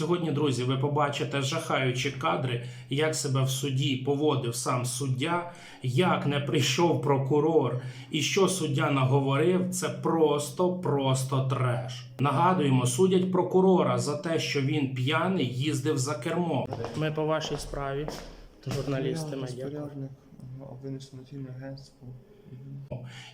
Сьогодні, друзі, ви побачите жахаючі кадри, як себе в суді поводив сам суддя, як не прийшов прокурор, і що суддя наговорив. Це просто, просто треш. Нагадуємо, судять прокурора за те, що він п'яний їздив за кермом. Ми по вашій справі, журналісти розпорядник Винесене агентство.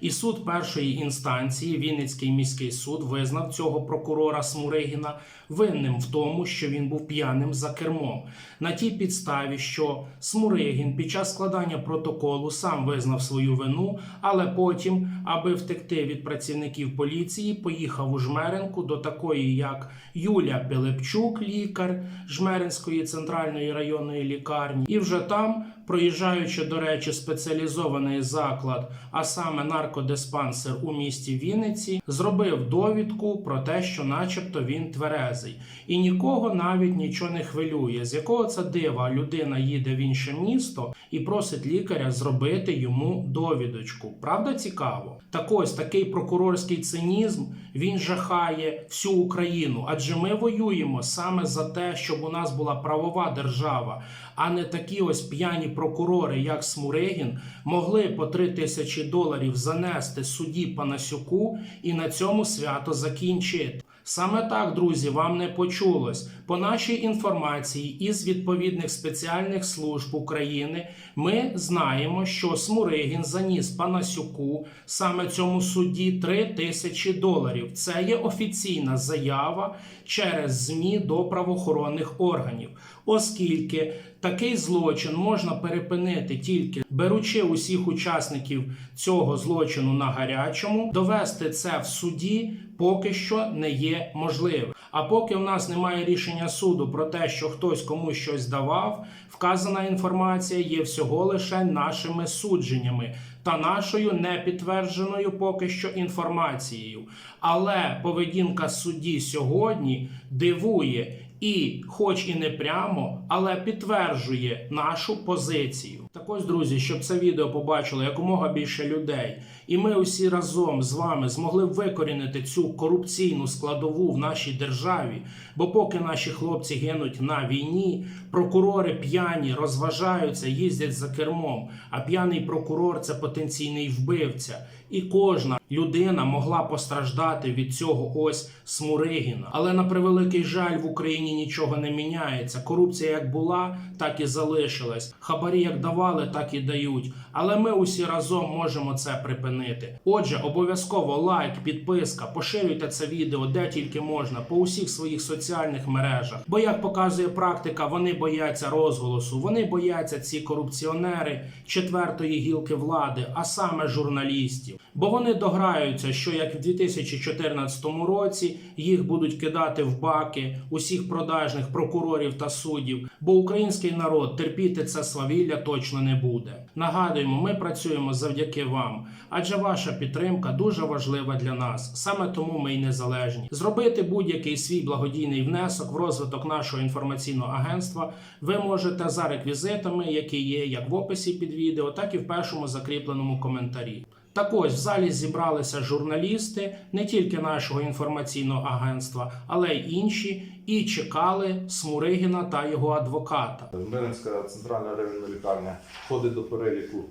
І суд першої інстанції, Вінницький міський суд, визнав цього прокурора Смуригіна винним в тому, що він був п'яним за кермом. На тій підставі, що Смуригін під час складання протоколу сам визнав свою вину, але потім, аби втекти від працівників поліції, поїхав у Жмеринку до такої, як Юля Пилипчук, лікар Жмеринської центральної районної лікарні, і вже там, проїжджаючи, до речі, спеціалізований заклад, а саме наркодиспансер у місті Вінниці, зробив довідку про те, що, начебто, він тверезий, і нікого навіть нічого не хвилює. З якого це дива людина їде в інше місто і просить лікаря зробити йому довідочку. Правда, цікаво? Так ось такий прокурорський цинізм він жахає всю Україну, адже ми воюємо саме за те, щоб у нас була правова держава, а не такі ось п'яні прокурори, як Смурегін, могли по три тисячі доларів занести судді Панасюку і на цьому свято закінчити. Саме так, друзі, вам не почулось. По нашій інформації із відповідних спеціальних служб України ми знаємо, що Смуригін заніс Панасюку саме цьому судді 3 тисячі доларів. Це є офіційна заява через ЗМІ до правоохоронних органів, оскільки такий злочин можна перепинити тільки беручи усіх учасників цього злочину на гарячому, довести це в суді поки що не є можливим. А поки в нас немає рішення суду про те, що хтось комусь щось давав, вказана інформація є всього лише нашими судженнями та нашою непідтвердженою поки що інформацією. Але поведінка судді сьогодні дивує. І, хоч і не прямо, але підтверджує нашу позицію. Так ось, друзі, щоб це відео побачило якомога більше людей, і ми усі разом з вами змогли викорінити цю корупційну складову в нашій державі. Бо поки наші хлопці гинуть на війні, прокурори п'яні розважаються, їздять за кермом. А п'яний прокурор це потенційний вбивця. І кожна людина могла постраждати від цього ось Смуригіна. Але на превеликий жаль в Україні нічого не міняється. Корупція як була, так і залишилась. Хабарі як давали, так і дають. Але ми усі разом можемо це припинити. Отже, обов'язково лайк, підписка, поширюйте це відео де тільки можна по усіх своїх соціальних мережах. Бо як показує практика, вони бояться розголосу, вони бояться ці корупціонери четвертої гілки влади, а саме журналістів. Бо вони дограються, що як в 2014 році їх будуть кидати в баки усіх продажних прокурорів та суддів, бо український народ терпіти це свавілля точно не буде. Нагадуємо, ми працюємо завдяки вам, адже ваша підтримка дуже важлива для нас. Саме тому ми й незалежні. Зробити будь-який свій благодійний внесок в розвиток нашого інформаційного агентства ви можете за реквізитами, які є як в описі під відео, так і в першому закріпленому коментарі. Так ось в залі зібралися журналісти не тільки нашого інформаційного агентства, але й інші, і чекали Смуригіна та його адвоката. Миринська центральна районна лікарня входить до переліку.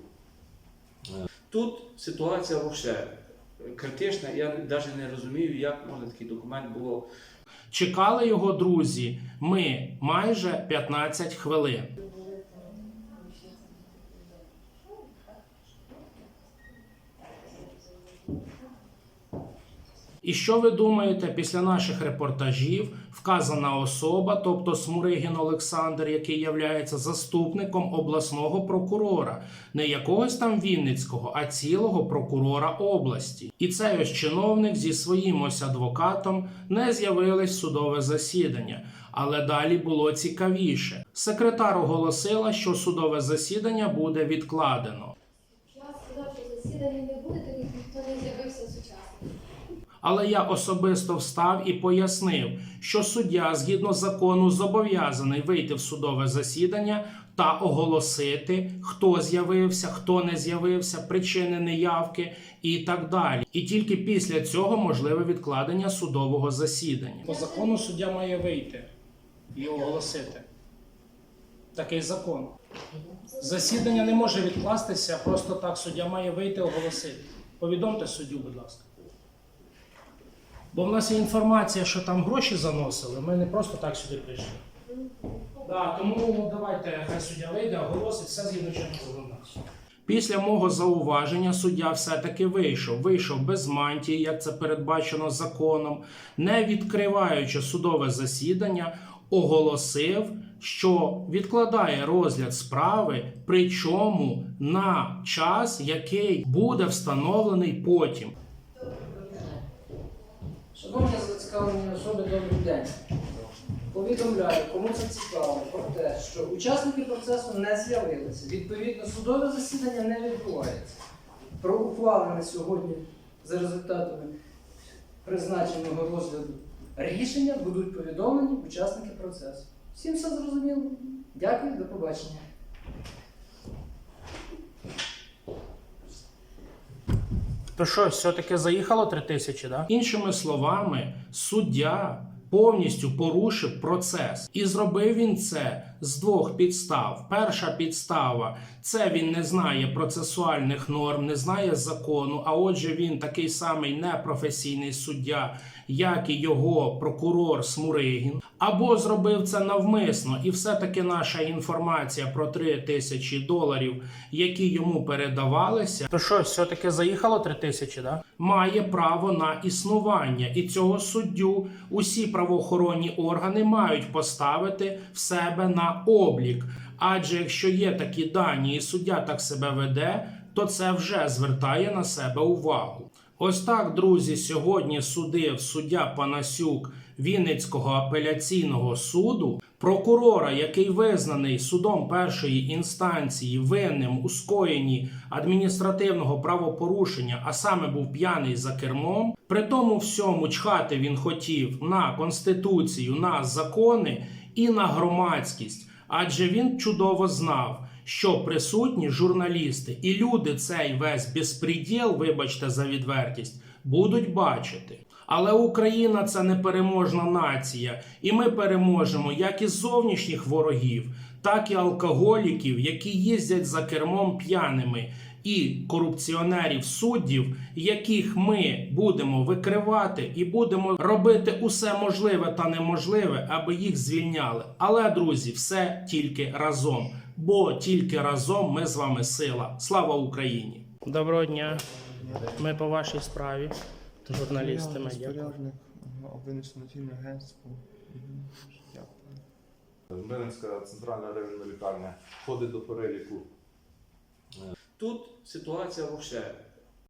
Тут ситуація взагалі критична. Я навіть не розумію, як можна такий документ було. Чекали його друзі. Ми майже 15 хвилин. І що ви думаєте після наших репортажів? Вказана особа, тобто Смуригін Олександр, який являється заступником обласного прокурора, не якогось там Вінницького, а цілого прокурора області. І цей ось чиновник зі своїм ось адвокатом не з'явились в судове засідання. Але далі було цікавіше. Секретар оголосила, що судове засідання буде відкладено. Я сказав, засідання Але я особисто встав і пояснив, що суддя згідно закону зобов'язаний вийти в судове засідання та оголосити, хто з'явився, хто не з'явився, причини неявки і так далі. І тільки після цього можливе відкладення судового засідання. По закону суддя має вийти. і оголосити. Такий закон. Засідання не може відкластися, просто так суддя має вийти оголосити. Повідомте суддю, будь ласка. Бо в нас є інформація, що там гроші заносили, ми не просто так сюди прийшли. Да, тому давайте, хай суддя вийде, оголосить все згідно чинного законодавства. Після мого зауваження суддя все-таки вийшов. Вийшов без мантії, як це передбачено законом, не відкриваючи судове засідання, оголосив, що відкладає розгляд справи, причому на час, який буде встановлений потім. Шановні зацікавлені особи, добрий день. Повідомляю, кому це цікаво, про те, що учасники процесу не з'явилися. Відповідно, судове засідання не відбувається. Про ухвалене сьогодні за результатами призначеного розгляду рішення будуть повідомлені учасники процесу. Всім все зрозуміло. Дякую, до побачення. То що, все-таки заїхало три тисячі, да? Іншими словами, суддя повністю порушив процес. І зробив він це з двох підстав. Перша підстава це він не знає процесуальних норм, не знає закону. А отже, він такий самий непрофесійний суддя, як і його прокурор Смуригін. Або зробив це навмисно, і все-таки наша інформація про три тисячі доларів, які йому передавалися, то що, все-таки заїхало три тисячі, да? має право на існування, і цього суддю усі правоохоронні органи мають поставити в себе на облік. Адже якщо є такі дані, і суддя так себе веде, то це вже звертає на себе увагу. Ось так, друзі, сьогодні судив суддя Панасюк Вінницького апеляційного суду, прокурора, який визнаний судом першої інстанції винним у скоєнні адміністративного правопорушення, а саме був п'яний за кермом. При тому всьому чхати він хотів на конституцію, на закони і на громадськість, адже він чудово знав. Що присутні журналісти і люди цей весь безпреділ, вибачте за відвертість, будуть бачити. Але Україна це непереможна нація, і ми переможемо як із зовнішніх ворогів, так і алкоголіків, які їздять за кермом п'яними, і корупціонерів суддів, яких ми будемо викривати і будемо робити усе можливе та неможливе, аби їх звільняли. Але друзі, все тільки разом, бо тільки разом ми з вами сила. Слава Україні! Доброго дня. Ми по вашій справі. Журналісти Матеріал, медіа. Агентство. Миринська центральна районна лікарня входить до переліку Тут ситуація взагалі